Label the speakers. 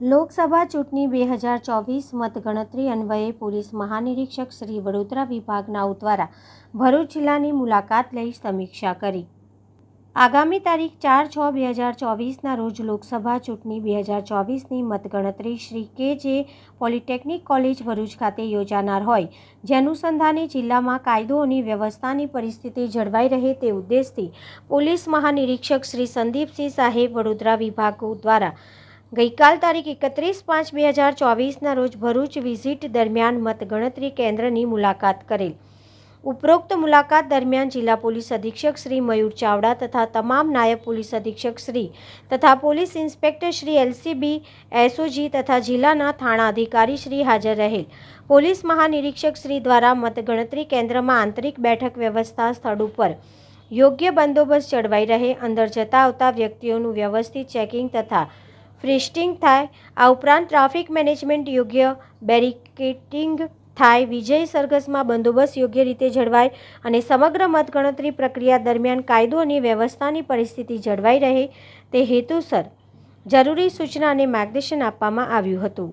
Speaker 1: લોકસભા ચૂંટણી બે હજાર ચોવીસ મતગણતરી અન્વયે પોલીસ મહાનિરીક્ષક શ્રી વડોદરા વિભાગ નાઉ દ્વારા ભરૂચ જિલ્લાની મુલાકાત લઈ સમીક્ષા કરી. આગામી તારીખ ચાર છ બે હજાર ચોવીસના રોજ લોકસભા ચૂંટણી બે હજાર ચોવીસની મતગણતરી શ્રી કે જે પોલિટેકનિક કોલેજ ભરૂચ ખાતે યોજાનાર હોય, જે અનુસંધાને જિલ્લામાં કાયદો અને વ્યવસ્થાની પરિસ્થિતિ જળવાઈ રહે તે ઉદ્દેશથી પોલીસ મહાનિરીક્ષક શ્રી સંદીપસિંહ સાહેબ વડોદરા વિભાગો દ્વારા ગઈકાલ તારીખ એકત્રીસ પાંચ બે હજાર ચોવીસના રોજ ભરૂચ વિઝિટ દરમિયાન મતગણતરી કેન્દ્રની મુલાકાત કરેલ. ઉપરોક્ત મુલાકાત દરમિયાન જિલ્લા પોલીસ અધિક્ષક શ્રી મયુર ચાવડા તથા તમામ નાયબ પોલીસ અધિક્ષક શ્રી તથા police inspector Shri LCB, SOG તથા જિલ્લાના થાણા અધિકારી શ્રી હાજર રહેલ. પોલીસ મહાનિરીક્ષક શ્રી દ્વારા મતગણતરી કેન્દ્રમાં આંતરિક બેઠક વ્યવસ્થા સ્થળ ઉપર યોગ્ય બંદોબસ્ત જળવાઈ રહે, અંદર જતા આવતા વ્યક્તિઓનું વ્યવસ્થિત ચેકિંગ તથા ફ્રિસ્ટિંગ થાય. આ ઉપરાંત ટ્રાફિક મેનેજમેન્ટ યોગ્ય બેરિકેટિંગ થાય. વિજય સરઘસમાં બંદોબસ્ત યોગ્ય રીતે જળવાય અને સમગ્ર મતગણતરી પ્રક્રિયા દરમિયાન કાયદો અને વ્યવસ્થાની પરિસ્થિતિ જળવાઈ રહે તે હેતુસર જરૂરી સૂચના અને માર્ગદર્શન આપવામાં આવ્યું હતું.